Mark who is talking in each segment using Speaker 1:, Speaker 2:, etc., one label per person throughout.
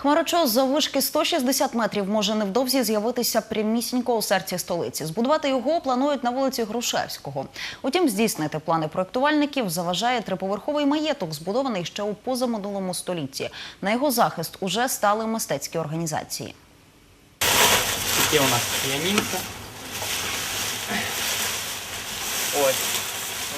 Speaker 1: Хмарочос заввишки 160 метрів може невдовзі з'явитися прямісінько у серці столиці. Збудувати його планують на вулиці Грушевського. Утім, здійснити плани проєктувальників заважає триповерховий маєток, збудований ще у позаминулому столітті. На його захист уже стали мистецькі організації.
Speaker 2: Таке у нас піанінка. Ось.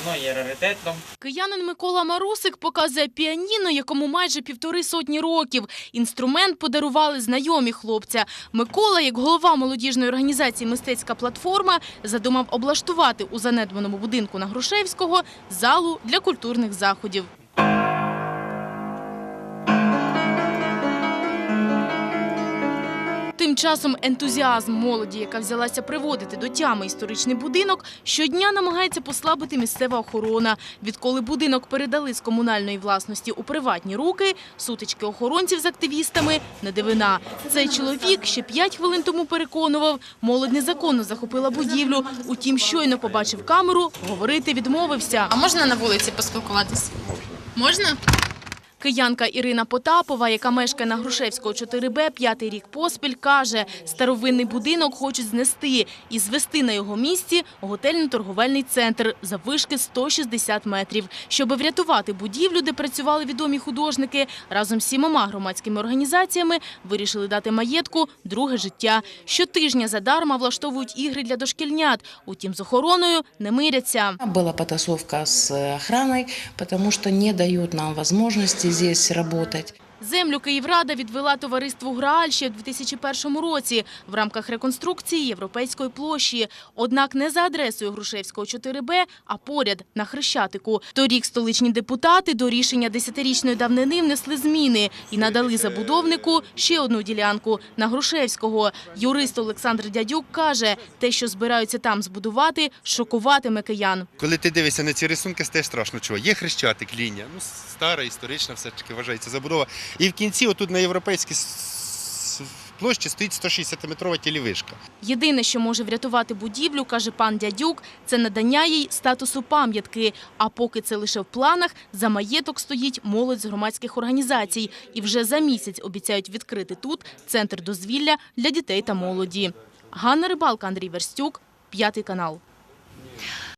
Speaker 2: Воно є раритетом.
Speaker 3: Киянин Микола Марусик показує піаніно, якому майже півтори сотні років. Інструмент подарували знайомі хлопця. Микола, як голова молодіжної організації «Мистецька платформа», задумав облаштувати у занедбаному будинку на Грушевського залу для культурних заходів. Часом ентузіазм молоді, яка взялася приводити до тями історичний будинок, щодня намагається послабити місцева охорона. Відколи будинок передали з комунальної власності у приватні руки, сутички охоронців з активістами не дивина. Цей чоловік ще п'ять хвилин тому переконував, молодь незаконно захопила будівлю. Утім, щойно побачив камеру, говорити відмовився.
Speaker 4: А можна на вулиці поспілкуватися? Можна?
Speaker 3: Киянка Ірина Потапова, яка мешкає на Грушевського 4Б, п'ятий рік поспіль, каже, старовинний будинок хочуть знести і звести на його місці готельно-торговельний центр заввишки 160 метрів. Щоб врятувати будівлю, де працювали відомі художники, разом з сімома громадськими організаціями вирішили дати маєтку друге життя. Щотижня задарма влаштовують ігри для дошкільнят. Утім, з охороною не миряться.
Speaker 5: Была потасовка с охраной, потому что не дают нам возможности здесь работать.
Speaker 3: Землю Київрада відвела товариству «Грааль» ще в 2001 році в рамках реконструкції Європейської площі. Однак не за адресою Грушевського 4Б, а поряд, на Хрещатику. Торік столичні депутати до рішення десятирічної давнини внесли зміни і надали забудовнику ще одну ділянку – на Грушевського. Юрист Олександр Дядюк каже, те, що збираються там збудувати, шокуватиме киян.
Speaker 6: Коли ти дивишся на ці рисунки, стає страшно чого. Є хрещатик, лінія, ну стара, історична, все ж таки вважається забудова. І в кінці, отут на європейській площі стоїть 160-метрова телевишка.
Speaker 3: Єдине, що може врятувати будівлю, каже пан Дядюк, це надання їй статусу пам'ятки. А поки це лише в планах, за маєток стоїть молодь з громадських організацій. І вже за місяць обіцяють відкрити тут центр дозвілля для дітей та молоді. Ганна Рибалка, Андрій Верстюк, П'ятий канал.